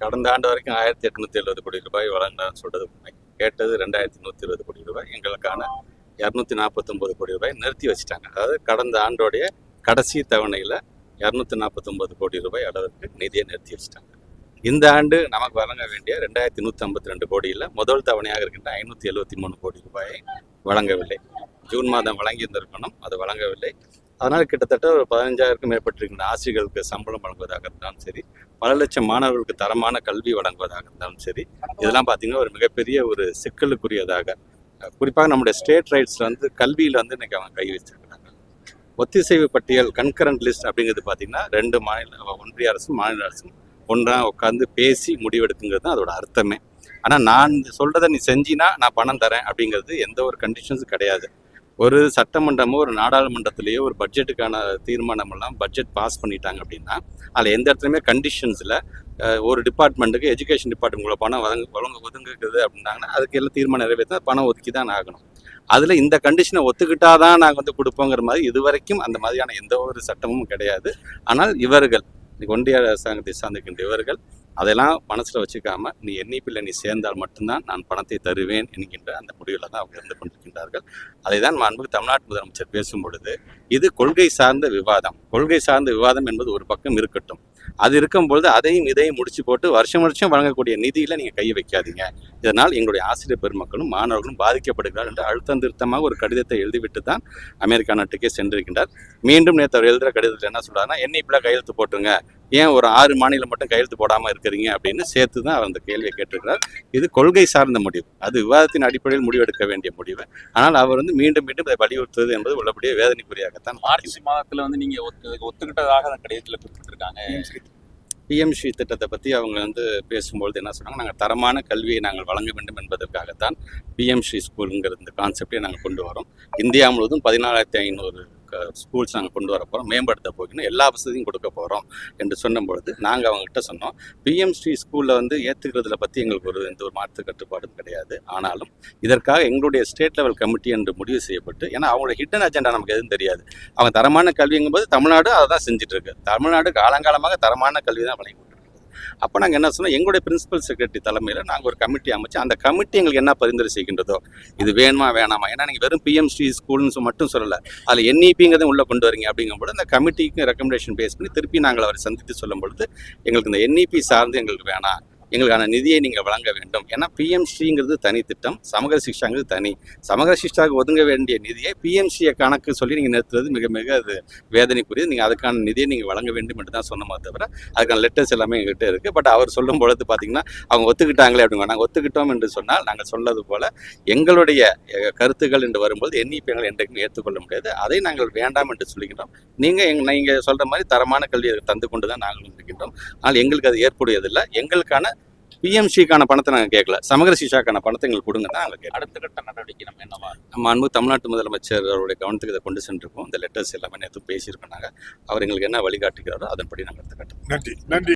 கடந்த ஆண்டு வரைக்கும் ஆயிரத்தி எட்நூத்தி எழுபது கோடி ரூபாய் வழங்கினான்னு சொல்றது உண்மை. கேட்டது ரெண்டாயிரத்தி நூற்றி இருபது கோடி ரூபாய். எங்களுக்கான இரநூத்தி நாற்பத்தொம்பது கோடி ரூபாய் நிறுத்தி வச்சுட்டாங்க. அதாவது கடந்த ஆண்டோடைய கடைசி தவணையில் இரநூத்தி நாற்பத்தொம்பது கோடி ரூபாய் அளவுக்கு நிதியை நிறுத்தி வச்சுட்டாங்க. இந்த ஆண்டு நமக்கு வழங்க வேண்டிய ரெண்டாயிரத்தி நூற்றி ஐம்பத்தி ரெண்டு கோடியில் முதல் தவணையாக இருக்கின்ற ஐநூற்றி எழுபத்தி மூணு கோடி ரூபாயை வழங்கவில்லை. ஜூன் மாதம் வழங்கியிருந்திருக்கணும். அது வழங்கவில்லை. அதனால் கிட்டத்தட்ட ஒரு பதினஞ்சாயிரக்கும் மேற்பட்டிருக்கின்ற ஆசிரியர்களுக்கு சம்பளம் வழங்குவதாக இருந்தாலும் சரி. பல லட்சம் மாணவர்களுக்கு தரமான கல்வி வழங்குவதாக இருந்தாலும் சரி. இதெல்லாம் பார்த்தீங்கன்னா ஒரு மிகப்பெரிய ஒரு சிக்கலுக்குரியதாக குறிப்பாக நம்முடைய ஸ்டேட் ரைட்ஸில் வந்து கல்வியில் வந்து இன்றைக்கி அவங்க கை வச்சிருக்கிறாங்க ஒத்திசைவு பட்டியல் கன்கரண்ட் லிஸ்ட் அப்படிங்கிறது பார்த்தீங்கன்னா ரெண்டு மாநில ஒன்றிய அரசும் மாநில அரசும் ஒன்றாக உட்காந்து பேசி முடிவெடுக்குங்கிறது தான் அதோட அர்த்தமே. ஆனால் நான் சொல்கிறத நீ செஞ்சினா நான் பணம் தரேன் அப்படிங்கிறது எந்த ஒரு கண்டிஷன்ஸும் கிடையாது. ஒரு சட்டமன்றமோ ஒரு நாடாளுமன்றத்திலேயோ ஒரு பட்ஜெட்டுக்கான தீர்மானம் எல்லாம் பட்ஜெட் பாஸ் பண்ணிட்டாங்க அப்படின்னா அதில் எந்த இடத்துலையுமே கண்டிஷன்ஸில் ஒரு டிபார்ட்மெண்ட்டுக்கு எஜுகேஷன் டிபார்ட்மெண்ட்குள்ள பணம் வழங்க வழங்க ஒதுங்குக்குது அப்படின்னாங்கன்னா அதுக்கு எல்லாம் தீர்மானம் நிறைவேற்ற பணம் ஒதுக்கி தான் ஆகணும். அதில் இந்த கண்டிஷனை ஒத்துக்கிட்டா தான் நாங்கள் வந்து கொடுப்போங்கிற மாதிரி இதுவரைக்கும் அந்த மாதிரியான எந்த ஒரு சட்டமும் கிடையாது. ஆனால் இவர்கள் ஒன்றிய அரசாங்கத்தை சார்ந்திருக்கின்ற இவர்கள் அதெல்லாம் மனசில் வச்சுக்காம நீ என்இபியில் நீ சேர்ந்தால் மட்டும்தான் நான் பணத்தை தருவேன் என்கின்ற அந்த முடிவில் தான் அவங்க இருந்து கொண்டிருக்கின்றார்கள். அதை தான் அன்புக்கு தமிழ்நாட்டு முதலமைச்சர் பேசும் பொழுது இது கொள்கை சார்ந்த விவாதம். கொள்கை சார்ந்த விவாதம் என்பது ஒரு பக்கம் இருக்கட்டும். அது இருக்கும்பொழுது அதையும் இதையும் முடிச்சு போட்டு வருஷம் வருஷம் வழங்கக்கூடிய நிதியில் நீங்கள் கையை வைக்காதீங்க. இதனால் எங்களுடைய ஆசிரியர் பெருமக்களும் மாணவர்களும் பாதிக்கப்படுகிறார் என்று அழுத்தம் திருத்தமாக ஒரு கடிதத்தை எழுதிவிட்டு தான் அமெரிக்கா நாட்டுக்கே சென்றிருக்கின்றார். மீண்டும் நேற்று அவர் எழுதுகிற கடிதத்தில் என்ன சொல்கிறாருன்னா என்னை இப்படி கையெழுத்து போட்டுருங்க. ஏன் ஒரு ஆறு மாநிலம் மட்டும் கையெழுத்து போடாமல் இருக்கிறீங்க அப்படின்னு சேர்த்து தான் அவர் அந்த கேள்வியை கேட்டிருக்கிறார். இது கொள்கை சார்ந்த முடிவு. அது விவாதத்தின் அடிப்படையில் முடிவெடுக்க வேண்டிய முடிவு. ஆனால் அவர் வந்து மீண்டும் மீண்டும் இதை வலியுறுத்துவது என்பது உள்ளபடியே வேதனைக்குரியாகத்தான் மார்ச் மாதத்துல வந்து நீங்க ஒத்து ஒத்துக்கிட்டதாக அந்த கடிதத்துல குறிப்பிட்டிருக்காங்க. பிஎம்ஸ்ரீ திட்டத்தை பற்றி அவங்க வந்து பேசும்பொழுது என்ன சொன்னாங்க? நாங்கள் தரமான கல்வியை நாங்கள் வழங்க வேண்டும் என்பதற்காகத்தான் பிஎம்ஸ்ரீ ஸ்கூலுங்கிற இந்த கான்செப்டை நாங்கள் கொண்டு வரோம். இந்தியா முழுவதும் பதினாலாயிரத்தி ஐநூறு ஸ்கூல்ஸ் நாங்கள் கொண்டு வர போகிறோம் மேம்படுத்த போகிறோம். எல்லா வசதியும் கொடுக்க போகிறோம் என்று சொன்னும் பொழுது நாங்கள் அவங்ககிட்ட சொன்னோம் பிஎம்ஸ்ரீ ஸ்கூலில் வந்து ஏற்றுக்கிறதுல பற்றி எங்களுக்கு ஒரு எந்த ஒரு மாற்று கட்டுப்பாடும் கிடையாது. ஆனாலும் இதற்காக எங்களுடைய ஸ்டேட் லெவல் கமிட்டி என்று முடிவு செய்யப்பட்டு ஏன்னா அவங்களோட ஹிடன் அஜெண்டா நமக்கு எதுவும் தெரியாது. அவங்க தரமான கல்விங்கும்போது தமிழ்நாடு அதை தான் செஞ்சுட்டு இருக்கு. தமிழ்நாடு காலங்காலமாக தரமான கல்வி தான் வழங்கி அப்போ நாங்கள் என்ன சொன்னோம்? எங்களுடைய பிரின்சிபல் செக்ரட்டரி தலைமையில் நாங்கள் ஒரு கமிட்டி அமைச்சு அந்த கமிட்டி எங்களுக்கு என்ன பரிந்துரை செய்கின்றதோ இது வேணுமா வேணாமா? ஏன்னா நீங்கள் வெறும் பிஎம்சி ஸ்கூல்னு மட்டும் சொல்லலை. அதில் என்இபிங்கிறதையும் உள்ளே கொண்டு வரீங்க. அப்படிங்கும்போது அந்த கமிட்டிக்கு ரெக்கமெண்டேஷன் பேஸ் பண்ணி திருப்பி நாங்கள் அவரை சந்தித்து சொல்லும் பொழுது எங்களுக்கு இந்த என்இபி சார்ந்து எங்களுக்கு வேணாம். எங்களுக்கான நிதியை நீங்கள் வழங்க வேண்டும். ஏன்னா பிஎம்சிங்கிறது தனி திட்டம். சமகர சிக்ஷாங்கிறது தனி. சமகர சிக்ஷாவுக்கு ஒதுங்க வேண்டிய நிதியை பிஎம்சியை கணக்கு சொல்லி நீங்கள் நிறுத்துறது மிக மிக அது வேதனைக்குரியது. நீங்கள் அதுக்கான நிதியை நீங்கள் வழங்க வேண்டும் என்று தான் சொன்னோமே தவிர அதுக்கான லெட்டர்ஸ் எல்லாமே எங்ககிட்ட இருக்குது பட் அவர் சொல்லும் பொழுது பார்த்தீங்கன்னா அவங்க ஒத்துக்கிட்டாங்களே அப்படிங்க நாங்கள் ஒத்துக்கிட்டோம் என்று சொன்னால் நாங்கள் சொன்னது போல் எங்களுடைய கருத்துக்கள் என்று வரும்போது என்இபி எங்களை என்றைக்கும் ஏற்றுக்கொள்ள முடியாது. அதை நாங்கள் வேண்டாம் என்று சொல்லுகின்றோம். நீங்கள் எங் நீங்கள் சொல்கிற மாதிரி தரமான கல்வியை தந்து கொண்டு தான் நாங்களும் இருக்கின்றோம். ஆனால் எங்களுக்கு அது ஏற்புடையதில்லை. எங்களுக்கான பிஎம்சிக்கான பணத்தை நாங்கள் கேட்கல. சமகர சிஷாக்கான பணத்தை எங்களுக்கு கொடுங்க தான் நாங்கள் கேட்கலாம் அடுத்த கட்ட நடவடிக்கை நம்ம என்னவா நம்ம அன்பு தமிழ்நாட்டு முதலமைச்சர் அவருடைய கவனத்துக்கு இதை கொண்டு சென்றிருக்கோம். இந்த லெட்டர்ஸ் எல்லாமே நேற்று பேசியிருக்கோம் நாங்கள் அவர் எங்களுக்கு என்ன வழிகாட்டுகிறாரோ அதன்படி நாங்கள் எடுத்துக்கிட்டோம் நன்றி. நன்றி.